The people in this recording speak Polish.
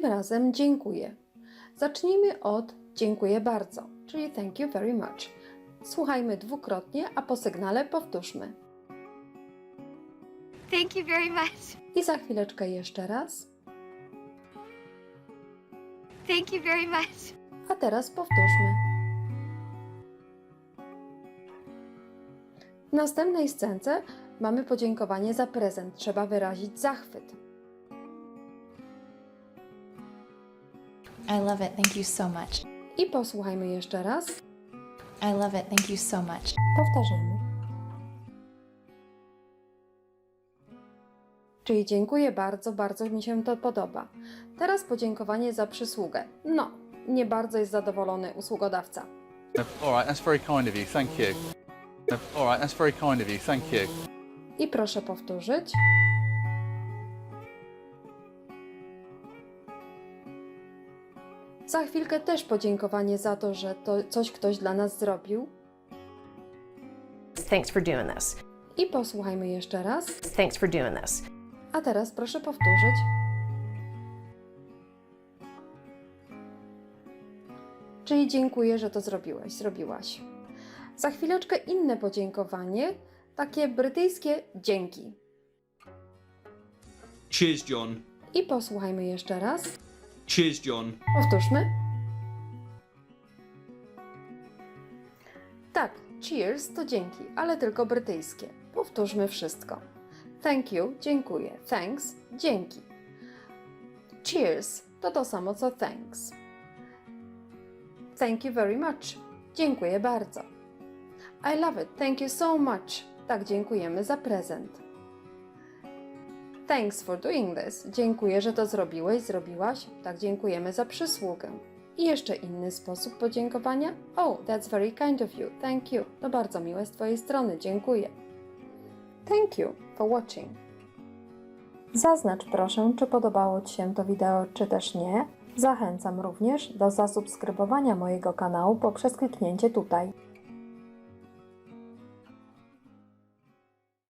Tym razem dziękuję. Zacznijmy od dziękuję bardzo, czyli thank you very much. Słuchajmy dwukrotnie, a po sygnale powtórzmy. Thank you very much. I za chwileczkę jeszcze raz. Thank you very much. A teraz powtórzmy. W następnej scence mamy podziękowanie za prezent. Trzeba wyrazić zachwyt. I love it. Thank you so much. I posłuchajmy jeszcze raz. I love it. Thank you so much. Powtarzamy. Czyli dziękuję bardzo, bardzo mi się to podoba. Teraz podziękowanie za przysługę. No, nie bardzo jest zadowolony usługodawca. All right, that's very kind of you. Thank you. All right, that's very kind of you. Thank you. I proszę powtórzyć. Za chwilkę też podziękowanie za to, że to coś ktoś dla nas zrobił. Thanks for doing this. I posłuchajmy jeszcze raz. Thanks for doing this. A teraz proszę powtórzyć. Czyli dziękuję, że to zrobiłeś, zrobiłaś. Za chwileczkę inne podziękowanie, takie brytyjskie dzięki. Cheers, John. I posłuchajmy jeszcze raz. Cheers, John. Powtórzmy. Tak, cheers to dzięki, ale tylko brytyjskie. Powtórzmy wszystko. Thank you, dziękuję. Thanks, dzięki. Cheers to to samo co thanks. Thank you very much. Dziękuję bardzo. I love it. Thank you so much. Tak, dziękujemy za prezent. Thanks for doing this. Dziękuję, że to zrobiłeś, zrobiłaś. Tak, dziękujemy za przysługę. I jeszcze inny sposób podziękowania. Oh, that's very kind of you. Thank you. To bardzo miłe z Twojej strony. Dziękuję. Thank you for watching. Zaznacz proszę, czy podobało Ci się to wideo, czy też nie. Zachęcam również do zasubskrybowania mojego kanału poprzez kliknięcie tutaj.